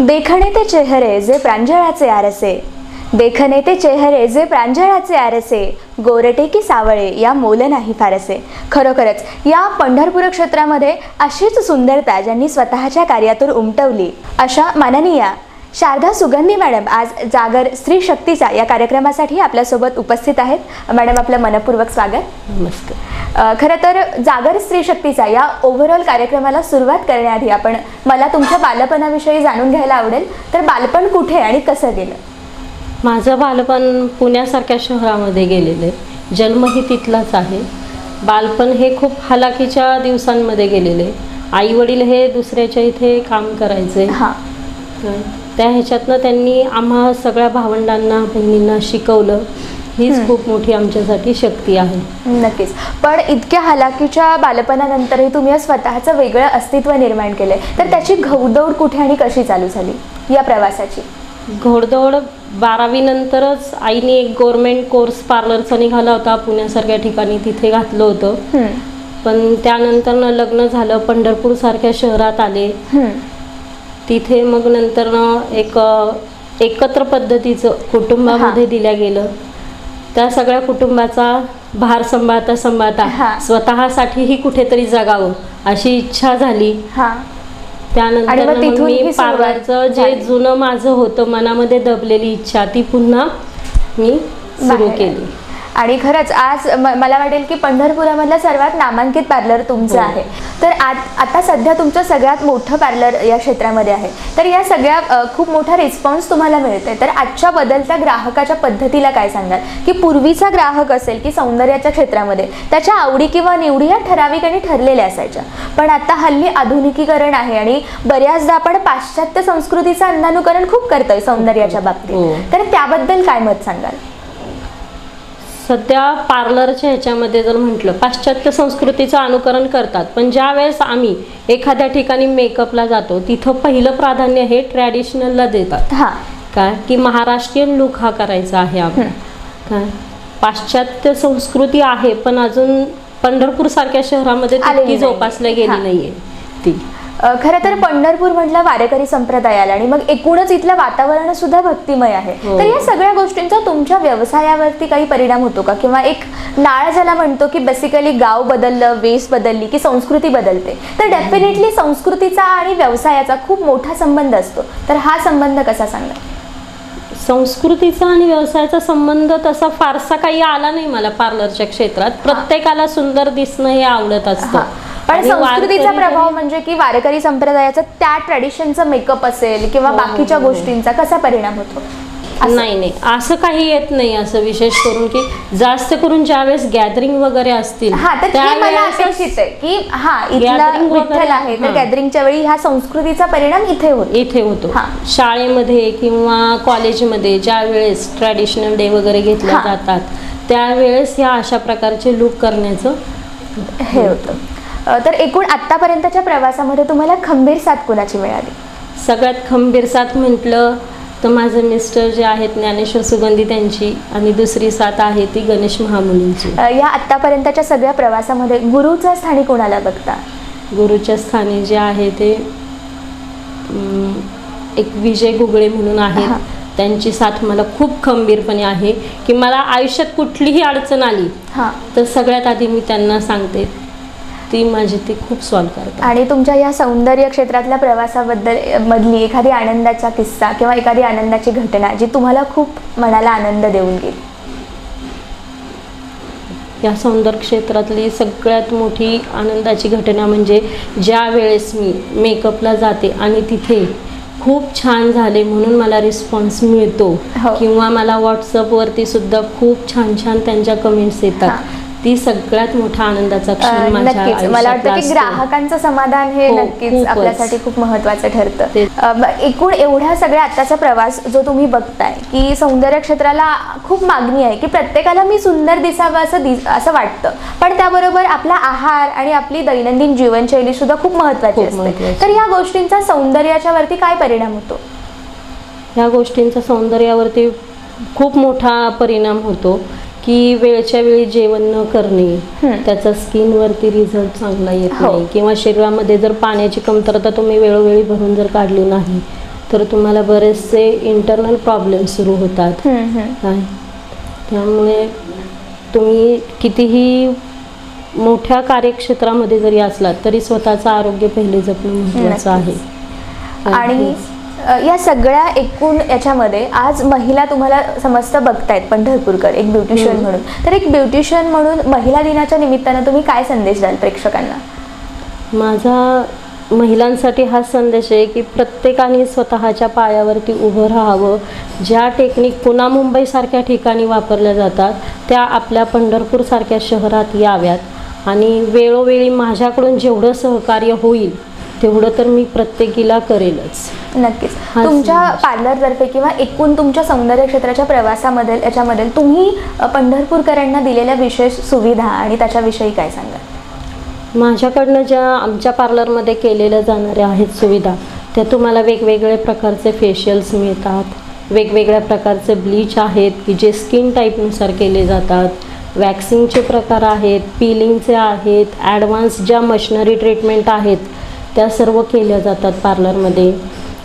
देखणे ते चेहरे जे प्रांजळाचे आरसे. देखणे ते चेहरे जे प्रांजळाचे आरसे. गोरटे की सावळे या मोल नाही फारसे. खरोखरच या पंढरपूर क्षेत्रामध्ये अशीच सुंदरता ज्यांनी स्वतःच्या कार्यातून उमटवली अशा माननीय शारदा सुगंधी मॅडम आज जागर स्त्री शक्तीचा या कार्यक्रमासाठी आपल्यासोबत उपस्थित आहेत. मॅडम आपलं मनपूर्वक स्वागत. नमस्कार. अ, खरं तर जागर स्त्री शक्तीचा या ओव्हरऑल कार्यक्रमाला सुरुवात करण्याआधी आपण मला तुमच्या बालपणाविषयी जाणून घ्यायला आवडेल. तर बालपण कुठे आणि कसं गेलं? माझं बालपण पुण्यासारख्या शहरामध्ये गेलेलं आहे. जन्मही तिथलाच आहे. बालपण हे खूप हलाखीच्या दिवसांमध्ये गेलेले आई वडील हे दुसऱ्याच्या इथे काम करायचे. हां. त्या ह्याच्यातनं त्यांनी आम्हा सगळ्या भावंडांना बहिणींना शिकवलं. हीच खूप मोठी आमच्यासाठी शक्ती आहे. नक्कीच. पण इतक्या हलाखीच्या बालपणानंतरही तुम्ही स्वतःचं वेगळं अस्तित्व निर्माण केलंय. तर त्याची घौदौड कुठे आणि कशी चालू झाली? या प्रवासाची. घोडदौड बारावी नंतरच आईने एक गव्हर्मेंट कोर्स पार्लरचा निघाला होता. पुण्यासारख्या ठिकाणी तिथे घातलं होतं. पण त्यानंतर लग्न झालं. पंढरपूर सारख्या शहरात आले. तिथे मग नंतर एक एकत्र पद्धतीचं कुटुंबामध्ये दिल्या गेलं त्या सगळ्या कुटुंबाचा भार सांभाळता. सांभाळता स्वतःसाठीही कुठेतरी जगावं अशी इच्छा झाली हां त्यानंतर मी पार्लरचं जे. जुनं माझं होतं मनामध्ये दबलेली इच्छा ती पुन्हा मी सुरू केली. आणि खरंच आज मला वाटेल की पंढरपुरामधलं सर्वात नामांकित पार्लर तुमचं हो. आहे तर आत- आता सध्या तुमचं सगळ्यात मोठं पार्लर या क्षेत्रामध्ये आहे. तर या सगळ्या खूप मोठा रिस्पॉन्स तुम्हाला मिळतोय. तर आजच्या बदलत्या ग्राहकाच्या पद्धतीला काय सांगाल? की पूर्वीचा ग्राहक असेल की सौंदर्याच्या क्षेत्रामध्ये त्याच्या आवडी किंवा निवडी या ठराविक आणि ठरलेल्या असायच्या. पण आता हल्ली आधुनिकीकरण आहे आणि बऱ्याचदा आपण पाश्चात्य संस्कृतीचं अंधानुकरण खूप करतोय सौंदर्याच्या हो. बाबतीत तर त्याबद्दल काय मत सांगाल? सध्या पार्लरच्या ह्याच्यामध्ये जर म्हटलं पाश्चात्य संस्कृतीचं अनुकरण करतात. पण ज्या वेळेस आम्ही एखाद्या ठिकाणी मेकअपला जातो तिथं पहिलं प्राधान्य हे ट्रॅडिशनलला देतात. हां. काय? की महाराष्ट्रीयन लुक हा करायचा आहे आपण काय? पाश्चात्य संस्कृती आहे पण अजून पंढरपूर सारख्या शहरामध्ये तितकी. जोपासल्या गेली. नाहीये. खरं तर पंढरपूर म्हटलं वारकरी संप्रदायाला आणि मग एकूणच इथलं वातावरण सुद्धा भक्तिमय आहे. हो. तर या सगळ्या गोष्टींचा तुमच्या व्यवसायावरती काही परिणाम होतो का? किंवा एक नाळ ज्याला म्हणतो की बेसिकली गाव बदललं वेश बदलली की संस्कृती बदलते तर डेफिनेटली संस्कृतीचा आणि व्यवसायाचा खूप मोठा संबंध असतो. तर हा संबंध कसा सांगा संस्कृतीचा आणि व्यवसायाचा संबंध तसा फारसा काही आला नाही मला पार्लरच्या क्षेत्रात. प्रत्येकाला सुंदर दिसणं हे आवडत असतं. पण संस्कृतीचा प्रभाव म्हणजे की वारकरी संप्रदायाचा त्या ट्रेडिशनचा मेकअप असेल किंवा हो, बाकीच्या हो, हो. गोष्टींचा कसा परिणाम होतो. नाही नाही असं काही येत नाही असं विशेष करून की जास्त करून ज्यावेळेस गॅदरिंग वगैरे असतील हा की हा विठ्ठल आहे तर. गॅदरिंगच्या वेळी ह्या संस्कृतीचा परिणाम इथे होतो इथे होतो. शाळेमध्ये किंवा कॉलेजमध्ये ज्या वेळेस ट्रॅडिशनल डे वगैरे घेतले. जातात त्यावेळेस ह्या अशा प्रकारचे लुक करण्याचं हे होतं तर एकूण आतापर्यंतच्या प्रवासामध्ये तुम्हाला खंबीर साथ कुणाची मिळाली? सगळ्यात खंबीर साथ म्हटलं तर माझे मिस्टर जे आहेत ज्ञानेश्वर सुगंधी त्यांची आणि दुसरी साथ आहे ती गणेश महामुनींची. अ, या आतापर्यंतच्या सगळ्या प्रवासामध्ये गुरुच्या स्थानी कोणाला बघता? गुरुच्या स्थानी जे आहे ते अं, एक विजय गुगळे म्हणून हा. आहेत त्यांची साथ मला खूप खंबीरपणे आहे की मला आयुष्यात कुठलीही अडचण आली हां. तर सगळ्यात आधी मी त्यांना सांगते ती माझी ती खूप सॉल्व करतात आणि तुमच्या या सौंदर्य क्षेत्रातल्या प्रवासाबद्दल मधली एखादी आनंदाचा किस्सा किंवा एखादी आनंदाची घटना जी तुम्हाला खूप मनाला आनंद देऊन गेली या सौंदर्य क्षेत्रातली सगळ्यात मोठी आनंदाची घटना म्हणजे ज्या वेळेस मी मेकअपला जाते आणि तिथे खूप छान झाले म्हणून मला रिस्पॉन्स मिळतो हो. किंवा मला व्हॉट्सअपवरती सुद्धा खूप छान छान त्यांच्या कमेंट्स येतात. ती सगळ्यात मोठा आनंदाचा क्षण माझ्या नक्कीच मला वाटतं की आयुष्यातला असतो. ग्राहकांचं समाधान हे हो, नक्कीच खूपच. आपल्यासाठी खूप महत्वाचं ठरतं ते- अ, ब- एकूण एवढा सगळ्या आत्ताचा प्रवास जो तुम्ही बघताय की सौंदर्य क्षेत्राला खूप मागणी आहे की प्रत्येकाला मी सुंदर दिसावं असं दिस असं वाटतं पण त्याबरोबर आपला आहार आणि आपली दैनंदिन जीवनशैली सुद्धा खूप महत्वाची खूप असते महत्त्वाची. तर या गोष्टींचा सौंदर्याच्या वरती काय परिणाम होतो ह्या गोष्टींचा सौंदर्यावरती खूप मोठा परिणाम होतो की वेळच्या वेळी जेवण न करणे. त्याचा स्किनवरती रिझल्ट चांगला येत हो. नाही किंवा शरीरामध्ये जर पाण्याची कमतरता तुम्ही वेळोवेळी भरून जर काढली नाही तर तुम्हाला बरेचसे इंटरनल प्रॉब्लेम सुरू होतात. काय त्यामुळे तुम्ही कितीही मोठ्या कार्यक्षेत्रामध्ये जरी असलात तरी स्वतःचं आरोग्य पहिले जपणं महत्त्वाचं आहे आणि या सगळ्या एकूण याच्यामध्ये आज महिला तुम्हाला समजतं बघतायत पंढरपूरकर एक ब्युटिशियन. म्हणून. तर एक ब्युटिशियन म्हणून महिला दिनाच्या निमित्तानं तुम्ही काय संदेश द्याल प्रेक्षकांना? माझा महिलांसाठी हा संदेश आहे की प्रत्येकाने स्वतःच्या पायावरती उभं राहावं. ज्या टेक्निक पुणा मुंबईसारख्या ठिकाणी वापरल्या जातात त्या आपल्या पंढरपूरसारख्या शहरात याव्यात. आणि वेळोवेळी माझ्याकडून जेवढं सहकार्य होईल तेवढं तर मी प्रत्येकीला करेलच. नक्कीच. तुमच्या. पार्लरतर्फे किंवा एकूण तुमच्या सौंदर्य क्षेत्राच्या प्रवासामध्ये याच्यामध्ये तुम्ही अ, पंढरपूरकरांना दिलेल्या विशेष सुविधा आणि त्याच्याविषयी काय सांगाल? माझ्याकडनं ज्या आमच्या पार्लरमध्ये केलेल्या जाणाऱ्या आहेत सुविधा त्या तुम्हाला वेगवेगळ्या प्रकारचे फेशियल्स मिळतात. वेगवेगळ्या प्रकारचे ब्लीच आहेत की जे स्किन टाईपनुसार केले जातात. वॅक्सिंगचे प्रकार आहेत पिलिंगचे आहेत ॲडव्हान्स ज्या मशिनरी ट्रीटमेंट आहेत त्या सर्व केल्या जातात पार्लरमध्ये.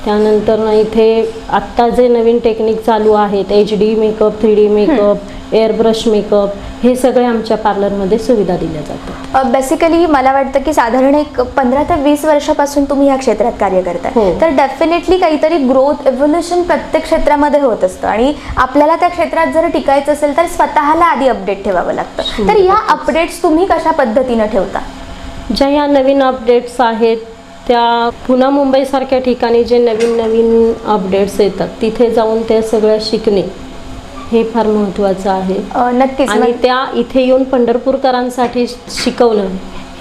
त्यानंतर ना इथे आत्ता जे नवीन टेक्निक चालू आहेत H D makeup three D makeup airbrush makeup हे सगळे आमच्या पार्लरमध्ये सुविधा दिल्या जातात. बेसिकली मला वाटतं की साधारण एक पंधरा ते वीस वर्षापासून तुम्ही या क्षेत्रात कार्य करताय. हो. तर डेफिनेटली काहीतरी ग्रोथ एव्होल्युशन प्रत्येक क्षेत्रामध्ये होत असतं. आणि आपल्याला त्या क्षेत्रात जर टिकायचं असेल तर स्वतःला आधी अपडेट ठेवावं लागतं. तर या अपडेट्स तुम्ही कशा पद्धतीनं ठेवता? ज्या या नवीन अपडेट्स आहेत त्या पुन्हा मुंबईसारख्या ठिकाणी जे नवीन नवीन अपडेट्स येतात तिथे जाऊन ते सगळं शिकणे हे फार महत्त्वाचं आहे. नक्कीच. आणि त्या इथे येऊन पंढरपूरकरांसाठी शिकवणं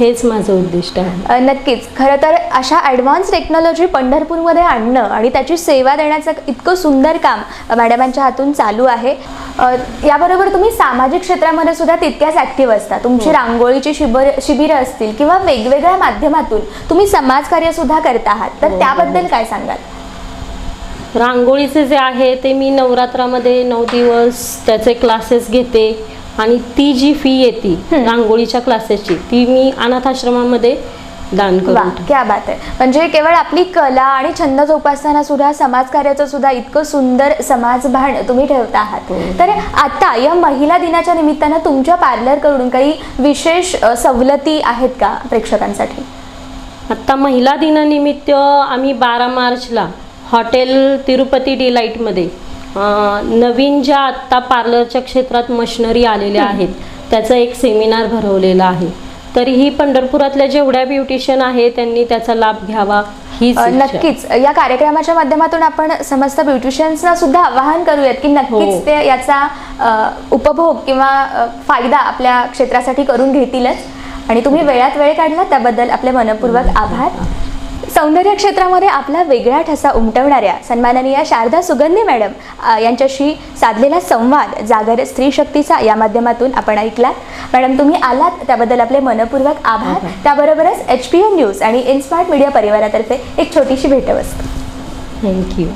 हेच माझं उद्दिष्ट आहे. अ, नक्कीच. खरं तर अशा ॲडव्हान्स टेक्नॉलॉजी पंढरपूरमध्ये आणणं आणि त्याची सेवा देण्याचं इतकं सुंदर काम अ, मॅडमांच्या हातून चालू आहे. अ, याबरोबर तुम्ही सामाजिक क्षेत्रामध्ये सुद्धा तितक्याच ॲक्टिव्ह असता. तुमची हो. रांगोळीची शिबिर शिबिरं असतील किंवा वेगवेगळ्या माध्यमातून तुम्ही समाजकार्य सुद्धा करत आहात. तर हो, हो, त्याबद्दल. काय सांगाल? रांगोळीचे जे आहे ते मी नवरात्रामध्ये नऊ दिवस त्याचे क्लासेस घेते. आणि ती जी फी येते. रांगोळीच्या क्लासेसची ती मी अनाथ आश्रमामध्ये दान वा. क्या बात आहे म्हणजे केवळ आपली कला आणि छंद जोपासताना सुद्धा समाजकार्याचं सुद्धा इतकं सुंदर समाजभान तुम्ही ठेवता आहात हो. तर आता या महिला दिनाच्या निमित्तानं तुमच्या पार्लरकडून काही विशेष अ, सवलती आहेत का प्रेक्षकांसाठी आत्ता महिला दिनानिमित्त आम्ही बारा मार्चला हॉटेल तिरुपती डिलाईटमध्ये नवीन ज्या आत्ता पार्लरच्या क्षेत्रात मशिनरी आलेल्या आहेत त्याचं एक सेमिनार भरवलेला आहे. तरीही पंढरपुरातल्या जेवढ्या ब्युटिशियन आहे त्यांनी त्याचा लाभ घ्यावा आहे. नक्कीच. या कार्यक्रमाच्या माध्यमातून आपण समस्त ब्युटिशियन्सना सुद्धा आवाहन करूयात की नक्कीच हो. ते याचा उपभोग किंवा फायदा आपल्या क्षेत्रासाठी करून घेतीलच. आणि तुम्ही वेळात वेळ काढला त्याबद्दल आपले मनपूर्वक आभार. सौंदर्य क्षेत्रामध्ये आपला वेगळा ठसा उमटवणाऱ्या सन्माननीय शारदा सुगंधी मॅडम यांच्याशी साधलेला संवाद जागर स्त्री शक्तीचा या माध्यमातून आपण ऐकलात. मॅडम तुम्ही आलात त्याबद्दल आपले मनपूर्वक आभार. आभार. त्याबरोबरच एच पी एन न्यूज आणि इन्स्मार्ट मीडिया परिवारातर्फे एक छोटीशी भेटवस्तू. थँक्यू